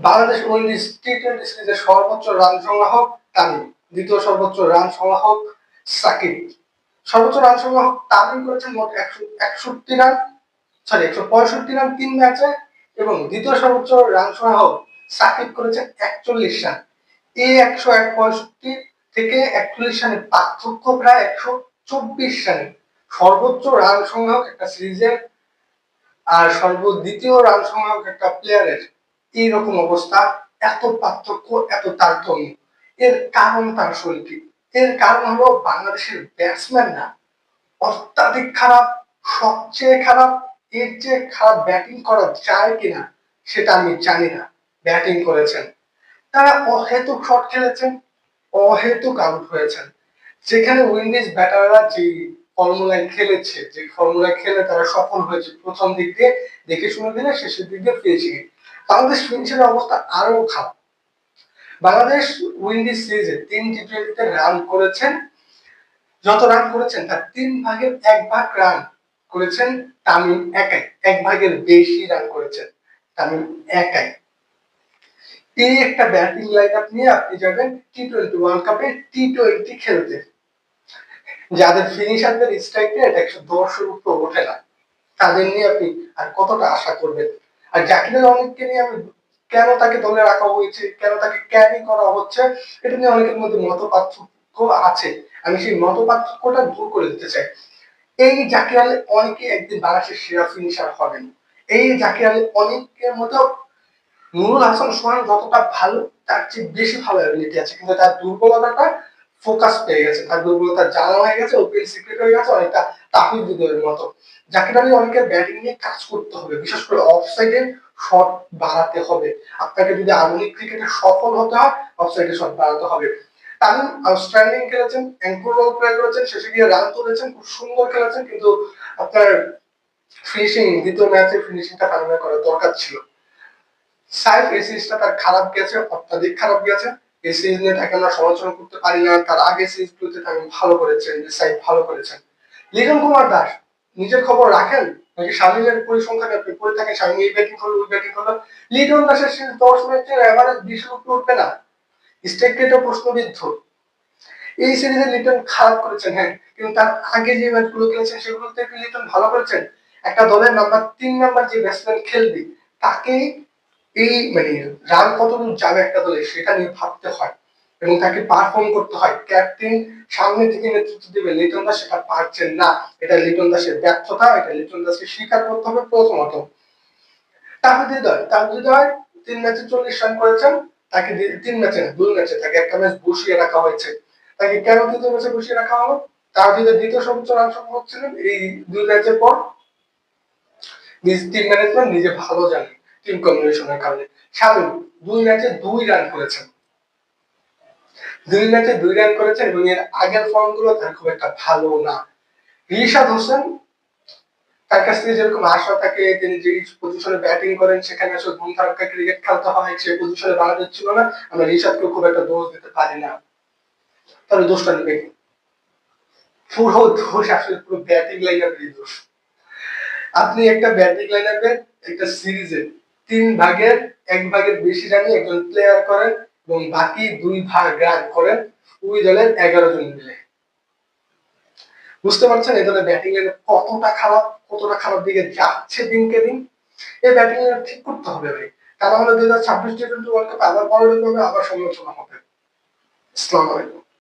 Bangladesh Windies T twenty সিরিজের সর্বোচ্চ run সংগ্রাহক Tamim, দ্বিতীয় সর্বোচ্চ রান সংগ্রাহক সাকিব। সর্বোচ্চ রান সংগ্রাহক তামিম করেছেন মোট একশো একষট্টি রান সরি একশো পঁয়ষট্টি রান তিন ম্যাচে এবং দ্বিতীয় সর্বোচ্চ রান সংগ্রাহক সাকিব করেছেন একচল্লিশ রান। এই একশো এক পঁয়ষট্টি থেকে একচল্লিশ রানের পার্থক্য প্রায় একশো চব্বিশ রানে। সর্বোচ্চ রান সংগ্রাহক একটা সিরিজের আর সর্বদ্বিতীয় রান সংগ্রাহক একটা প্লেয়ারের এইরকম অবস্থা, এত পার্থক্য, এত তারতম্য। এর কারণ তার শৈলী এর কারণ হলো বাংলাদেশের ব্যাটসম্যানরা অত্যাধিক খারাপ, সবচেয়ে খারাপ, এর চেয়ে খারাপ ব্যাটিং করা যায় কিনা, সেটা আমি জানি না। ব্যাটিং করেছেন। তারা অহেতুক শট খেলেছেন, অহেতুক আউট হয়েছেন। যেখানে উইন্ডিজ ব্যাটাররা যে ফর্মুলায় খেলেছে, যে ফর্মুলায় খেলে তারা সফল হয়েছে প্রথম দিক দিয়ে, দেখে শুনে দিলে শেষের দিক দিয়ে পেয়েছে বাংলাদেশ ফিনিশারের অবস্থা আরও খারাপ। বাংলাদেশ উইন্ডিজ সিরিজে তিন টি টোয়েন্টিতে রান করেছেন। যত রান করেছেন, তার তিন ভাগের এক ভাগ রান করেছেন তামিম একাই। এক ভাগের বেশি রান করেছেন তামিম একাই। এই একটা ব্যাটিং লাইন আপ নিয়ে আপনি যাবেন টি টোয়েন্টি ওয়ার্ল্ড কাপে টি টোয়েন্টি খেলতে। যাদের ফিনিশারদের স্ট্রাইক রেট একশো দশের উপর ওঠে না, তাদের নিয়ে আপনি আর কতটা আশা করবেন? আর জাকিরের অনেককে নিয়ে আমি কেন তাকে দলে রাখা হয়েছে, কেন তাকে ক্যারি করা হচ্ছে, এটা নিয়ে অনেকের মধ্যে মত পার্থক্য আছে। আমি সেই মত পার্থক্যটা দূর করে দিতে চাই। এই জাকির আলী অনেকে একদিন বাংলাদেশের সেরা ফিনিশার হবেন। এই জাকির আলী অনেকের মতো নুরুল হাসান সোহান যতটা ভালো, তার চেয়ে বেশি ভালো অ্যাবিলিটি আছে। কিন্তু তার দুর্বলতাটা ফোকাস পেয়ে গেছে, তার দুর্বলতা জানা হয়ে গেছে ওপেন সিক্রেট হয়ে গেছে, অনেকটা তাহিদ হৃদয়ের মতো। যাকে আলী অনেকের ব্যাটিং নিয়ে কাজ করতে হবে, বিশেষ করে অফ সাইডে শট বাড়াতে হবে। আপনাকে যদি আধুনিক ক্রিকেটে সফল হতে হয় অফ সাইডে শট বাড়াতে হবে। তামিম আউটস্ট্যান্ডিং খেলেছেন অ্যাঙ্কর রোল প্লে করেছেন শেষে গিয়ে রান তুলেছেন, খুব সুন্দর খেলেছেন, কিন্তু আপনার ফিনিশিং দ্বিতীয় ম্যাচে ফিনিশিংটা তামিমের করা দরকার ছিল। সাইফ এই তার খারাপ গেছে, অত্যাধিক খারাপ গেছে। এই সিরিজ নিয়ে তাকে আমরা সমালোচনা করতে পারি না। তার আগে সিরিজগুলোতে তামিম ভালো করেছেন সাইফ ভালো করেছেন। লিটন কুমার দাস, নিজের খবর রাখেন? নাকি শামিমের পরিসংখ্যান আপনি পড়ে থাকেন শামিম এই ব্যাটিং করল, ওই ব্যাটিং করল? লিটন দাসের সিরিজ দশ ম্যাচের এভারেজ বিশের উপরে উঠবে না? স্টেক রেটও প্রশ্নবিদ্ধ। এই সিরিজে লিটন খারাপ করেছেন হ্যাঁ। কিন্তু তার আগে যে ম্যাচগুলো খেলেছেন, সেগুলোতে লিটন ভালো করেছেন। একটা দলের নাম্বার তিন নাম্বার যে ব্যাটসম্যান খেলবে তাকে এই মানে রান কতদূর যাবে একটা দলে, সেটা নিয়ে ভাবতে হয় এবং তাকে পারফর্ম করতে হয়। ক্যাপ্টেন সামনে থেকে নেতৃত্ব দেবে, লিটন দাস সেটা পারছেন না। এটা লিটন দাসের ব্যর্থতা, এটা লিটন দাসকে স্বীকার করতে হবে প্রথমত। তিন ম্যাচে চল্লিশ রান করেছেন, তাকে তিন ম্যাচে না, দুই ম্যাচে তাকে একটা ম্যাচ বসিয়ে রাখা হয়েছে। তাকে কেন দ্বিতীয় ম্যাচে বসিয়ে রাখা হলো? তাহিদের দ্বিতীয় সর্বোচ্চ রান সংগ্রহ ছিলেন এই দুই ম্যাচের পর। নিজ টিম ম্যানেজমেন্ট, নিজে ভালো জানেন। টিম কম্বিনেশনের কারণে। শামিম দুই ম্যাচে দুই রান করেছেন। দুই ম্যাচে দুই রান করেছেন এবং এর আগের ফর্মগুলো তার খুব একটা ভালো না। রিশাদ হোসেন, তার কাছ থেকে যেরকম আশা থাকে, তিনি যে পজিশনে ব্যাটিং করেন, সেখানে আসলে ধুম ধারকা ক্রিকেট খেলতে হয়, সেই পজিশনে বাড়া যাচ্ছিল না। আমরা রিশাদকে খুব একটা দোষ দিতে পারি না। তাহলে দোষটা নেবে পুরো দোষ, আসলে পুরো ব্যাটিং লাইনারেরই দোষ। আপনি একটা ব্যাটিং লাইনারের একটা সিরিজে তিন ভাগের এক ভাগের বেশি রানে একজন প্লেয়ার করেন এবং বাকি দুই ভাগ রান করেন। ওই দলের এগারো জন মিলে। বুঝতে পারছেন? এই দলের ব্যাটিং এর কতটা খারাপ কতটা খারাপ দিকে যাচ্ছে দিনকে দিন? এই ব্যাটিং এর ঠিক করতে হবে ভাই। তা না হলে দুই হাজার ছাব্বিশ টি টোয়েন্টি ওয়ার্ল্ড কাপ আবার বড় হবে আবার সমালোচনা হবে। আসসালামু আলাইকুম।